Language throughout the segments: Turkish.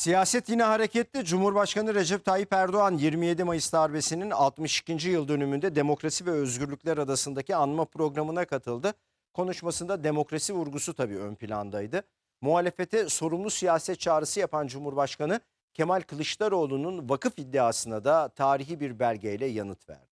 Siyaset yine hareketli. Cumhurbaşkanı Recep Tayyip Erdoğan 27 Mayıs darbesinin 62. yıl dönümünde Demokrasi ve Özgürlükler Adası'ndaki anma programına katıldı. Konuşmasında demokrasi vurgusu tabii ön plandaydı. Muhalefete sorumlu siyaset çağrısı yapan Cumhurbaşkanı Kemal Kılıçdaroğlu'nun vakıf iddiasına da tarihi bir belgeyle yanıt verdi.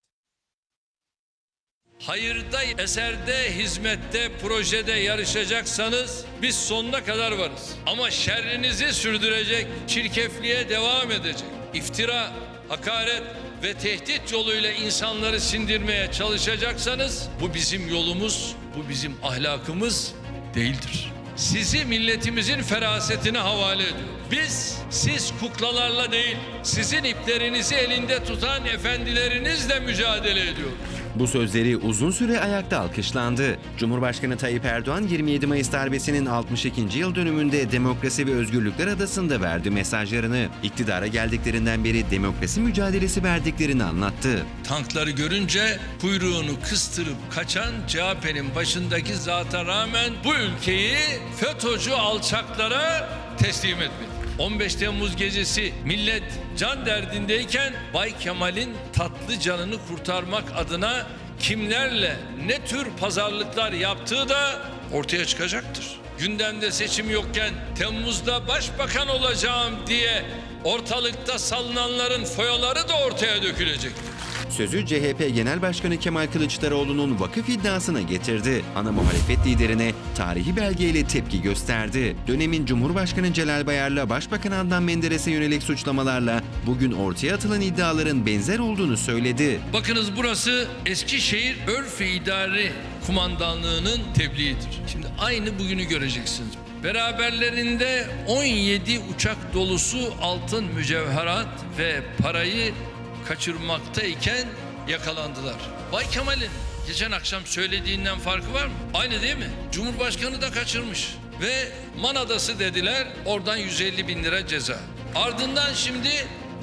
Hayırda, eserde, hizmette, projede yarışacaksanız biz sonuna kadar varız. Ama şerrinizi sürdürecek, çirkefliğe devam edecek, iftira, hakaret ve tehdit yoluyla insanları sindirmeye çalışacaksanız bu bizim yolumuz, bu bizim ahlakımız değildir. Sizi milletimizin ferasetine havale ediyor. Biz siz kuklalarla değil, sizin iplerinizi elinde tutan efendilerinizle mücadele ediyoruz. Bu sözleri uzun süre ayakta alkışlandı. Cumhurbaşkanı Tayyip Erdoğan 27 Mayıs darbesinin 62. yıl dönümünde Demokrasi ve Özgürlükler Adası'nda verdi mesajlarını. İktidara geldiklerinden beri demokrasi mücadelesi verdiklerini anlattı. Tankları görünce kuyruğunu kıstırıp kaçan CHP'nin başındaki zata rağmen bu ülkeyi FETÖ'cü alçaklara teslim etmedi. 15 Temmuz gecesi millet can derdindeyken Bay Kemal'in tatlı canını kurtarmak adına kimlerle ne tür pazarlıklar yaptığı da ortaya çıkacaktır. Gündemde seçim yokken Temmuz'da başbakan olacağım diye ortalıkta salınanların foyaları da ortaya dökülecektir. Sözü CHP Genel Başkanı Kemal Kılıçdaroğlu'nun vakıf iddiasına getirdi. Ana muhalefet liderine tarihi belgeyle tepki gösterdi. Dönemin Cumhurbaşkanı Celal Bayar'la Başbakan Adnan Menderes'e yönelik suçlamalarla bugün ortaya atılan iddiaların benzer olduğunu söyledi. Bakınız burası Eskişehir Örf İdari Kumandanlığı'nın tebliğidir. Şimdi aynı bugünü göreceksiniz. Beraberlerinde 17 uçak dolusu altın mücevherat ve parayı kaçırmaktayken yakalandılar. Bay Kemal'in geçen akşam söylediğinden farkı var mı? Aynı değil mi? Cumhurbaşkanı da kaçırmış. Ve Man Adası dediler oradan 150 bin lira ceza. Ardından şimdi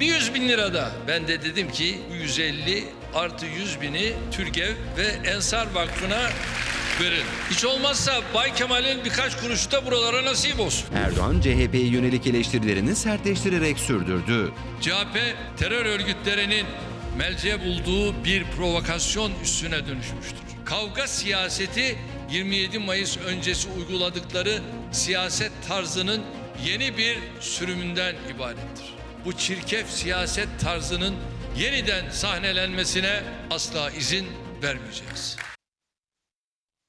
bir 100 bin lira da. Ben de dedim ki bu 150 artı 100 bini Türgev ve Ensar Vakfı'na verin. Hiç olmazsa Bay Kemal'in birkaç kuruşu da buralara nasip olsun. Erdoğan CHP'ye yönelik eleştirilerini sertleştirerek sürdürdü. CHP terör örgütlerinin melce bulduğu bir provokasyon üssüne dönüşmüştür. Kavga siyaseti 27 Mayıs öncesi uyguladıkları siyaset tarzının yeni bir sürümünden ibarettir. Bu çirkef siyaset tarzının yeniden sahnelenmesine asla izin vermeyeceğiz.